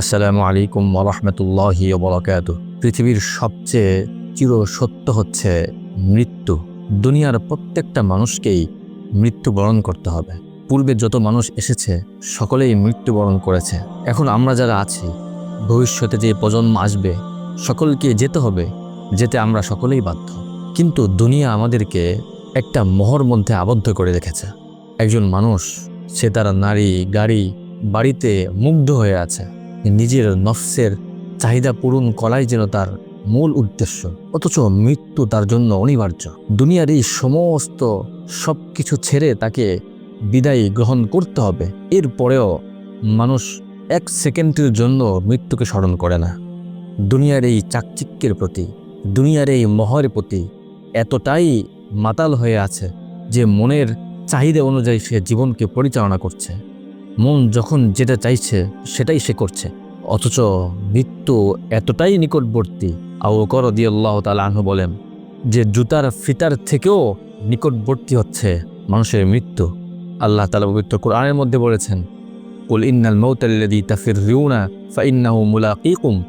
আসসালামু আলাইকুম ওরহমতুল্লাহি বরকাত পৃথিবীর সবচেয়ে চির সত্য হচ্ছে মৃত্যু। দুনিয়ার প্রত্যেকটা মানুষকেই মৃত্যুবরণ করতে হবে। পূর্বে যত মানুষ এসেছে, সকলেই মৃত্যুবরণ করেছে। এখন আমরা যারা আছি, ভবিষ্যতে যে প্রজন্ম আসবে, সকলকে যেতে হবে, যেতে আমরা সকলেই বাধ্য। কিন্তু দুনিয়া আমাদেরকে একটা মোহর মধ্যে আবদ্ধ করে রেখেছে। একজন মানুষ, সে তার নারী, গাড়ি, বাড়িতে মুগ্ধ হয়ে আছে। নিজের নফসের চাহিদা পূরণ করাই যেন তার মূল উদ্দেশ্য। অথচ মৃত্যু তার জন্য অনিবার্য। দুনিয়ার এই সমস্ত সব কিছু ছেড়ে তাকে বিদায় গ্রহণ করতে হবে। এরপরেও মানুষ এক সেকেন্ডের জন্য মৃত্যুকে স্মরণ করে না। দুনিয়ার এই চাকচিক্যের প্রতি, দুনিয়ার এই মহরের প্রতি এতটাই মাতাল হয়ে আছে যে মনের চাহিদা অনুযায়ী সে জীবনকে পরিচালনা করছে। মন যখন যেটা চাইছে, সেটাই সে করছে। অথচ মৃত্যু এতটাই নিকটবর্তী। আউ কর দিয়াল্লাহ তালাহ বলেন, যে জুতার ফিতার থেকেও নিকটবর্তী হচ্ছে মানুষের মৃত্যু। আল্লাহ তালা পবিত্র কোরআনের মধ্যে বলেছেন, কুল ইন্নাল মৌতাল্লাদি তাফির রিউনা ফাইন্নাহু মুলাকিকুম।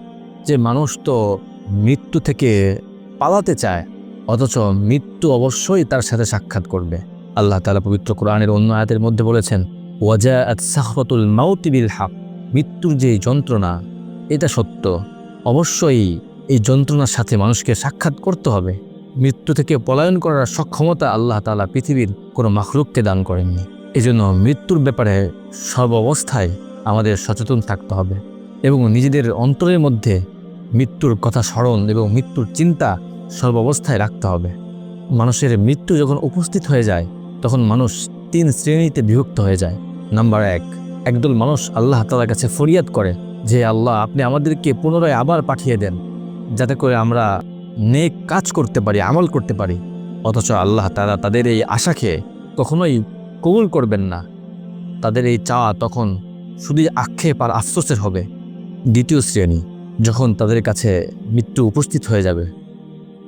যে মানুষ তো মৃত্যু থেকে পালাতে চায়, অথচ মৃত্যু অবশ্যই তার সাথে সাক্ষাৎ করবে। আল্লাহ তালা পবিত্র কোরআনের অন্য আয়াতের মধ্যে বলেছেন মৃত্যুর যে যন্ত্রণা, এটা সত্য। অবশ্যই এই যন্ত্রণার সাথে মানুষকে সাক্ষাৎ করতে হবে। মৃত্যু থেকে পলায়ন করার সক্ষমতা আল্লাহ তালা পৃথিবীর কোনো মাখলুককে দান করেননি। এজন্য মৃত্যুর ব্যাপারে সর্বাবস্থায় আমাদের সচেতন থাকতে হবে এবং নিজেদের অন্তরের মধ্যে মৃত্যুর কথা স্মরণ এবং মৃত্যুর চিন্তা সর্বাবস্থায় রাখতে হবে। মানুষের মৃত্যু যখন উপস্থিত হয়ে যায়, তখন মানুষ তিন শ্রেণীতে বিভক্ত হয়ে যায়। নাম্বার এক, একদল মানুষ আল্লাহ তালার কাছে ফরিয়াদ করে যে, আল্লাহ, আপনি আমাদেরকে পুনরায় আবার পাঠিয়ে দেন, যাতে করে আমরা নেক কাজ করতে পারি, আমল করতে পারি। অথচ আল্লাহ তারা তাদের এই আশাকে কখনোই কবুল করবেন না। তাদের এই চাওয়া তখন শুধুই আক্ষেপ আর আফসোসের হবে। দ্বিতীয় শ্রেণি, যখন তাদের কাছে মৃত্যু উপস্থিত হয়ে যাবে,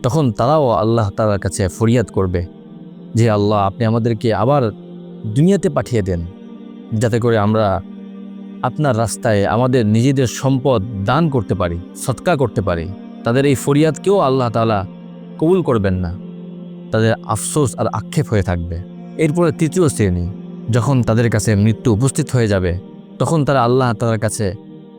তখন তারাও আল্লাহ তালার কাছে ফরিয়াদ করবে যে, আল্লাহ, আপনি আমাদেরকে আবার দুনিয়াতে পাঠিয়ে দেন। যাতে করে আমরা আপনার রাস্তায় আমাদের নিজেদের সম্পদ দান করতে পারি, সৎকা করতে পারি। তাদের এই ফরিয়াদকেও আল্লাহ তালা কবুল করবেন না। তাদের আফসোস আর আক্ষেপ হয়ে থাকবে। এরপরে তৃতীয় শ্রেণি, যখন তাদের কাছে মৃত্যু উপস্থিত হয়ে যাবে, তখন তারা আল্লাহ তালার কাছে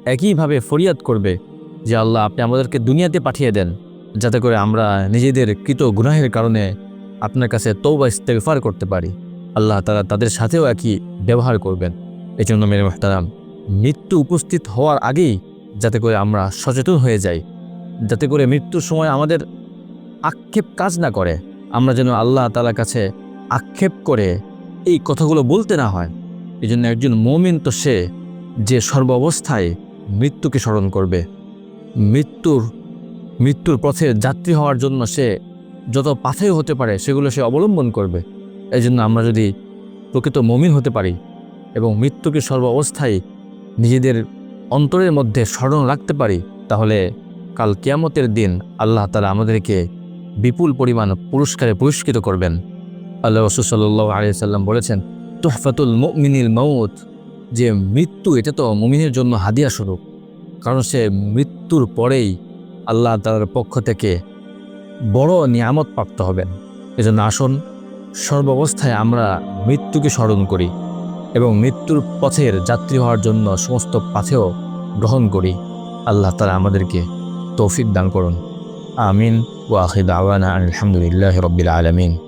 একইভাবে ফরিয়াদ করবে যে, আল্লাহ, আপনি আমাদেরকে দুনিয়াতে পাঠিয়ে দেন, যাতে করে আমরা নিজেদের কৃত গুনাহের কারণে আপনার কাছে তৌবা ইস্তেগফার করতে পারি। আল্লাহ তারা তাদের সাথেও একই ব্যবহার করবেন। এই জন্য মেরে মোহতারাম, মৃত্যু উপস্থিত হওয়ার আগেই যাতে করে আমরা সচেতন হয়ে যাই, যাতে করে মৃত্যুর সময় আমাদের আক্ষেপ কাজ না করে। আমরা যেন আল্লাহ তালার কাছে আক্ষেপ করে এই কথাগুলো বলতে না হয়। এই জন্য একজন মমিন তো সে যে সর্ব অবস্থায় মৃত্যুকে স্মরণ করবে। মৃত্যুর মৃত্যুর পথে যাত্রী হওয়ার জন্য সে যত পাথেয় হতে পারে সেগুলো সে অবলম্বন করবে। এই জন্য আমরা যদি প্রকৃত মমিন হতে পারি এবং মৃত্যুকে সর্বাবস্থায় নিজেদের অন্তরের মধ্যে স্মরণ রাখতে পারি, তাহলে কাল কিয়ামতের দিন আল্লাহ তালা আমাদেরকে বিপুল পরিমাণ পুরস্কারে পুরস্কৃত করবেন। আল্লাহ রসুল সাল্লাহ আলিয়াল্লাম বলেছেন, তোহফাতুল মিনিল মৌত যে মৃত্যু, এটা তো মুমিনের জন্য হাদিয়া স্বরূপ। কারণ সে মৃত্যুর পরেই আল্লাহ তালার পক্ষ থেকে বড় নিয়ামত প্রাপ্ত হবেন। এজন্য আসুন সর্বাবস্থায় আমরা মৃত্যুকে স্মরণ করি এবং মৃত্যুর পথের যাত্রী হওয়ার জন্য সমস্ত পাথেও গ্রহণ করি। আল্লাহ তালা আমাদেরকে তৌফিক দান করুন। আমিন। ওয়াহিদ আওয়ানা আলহামদুলিল্লাহ রবিল আলমিন।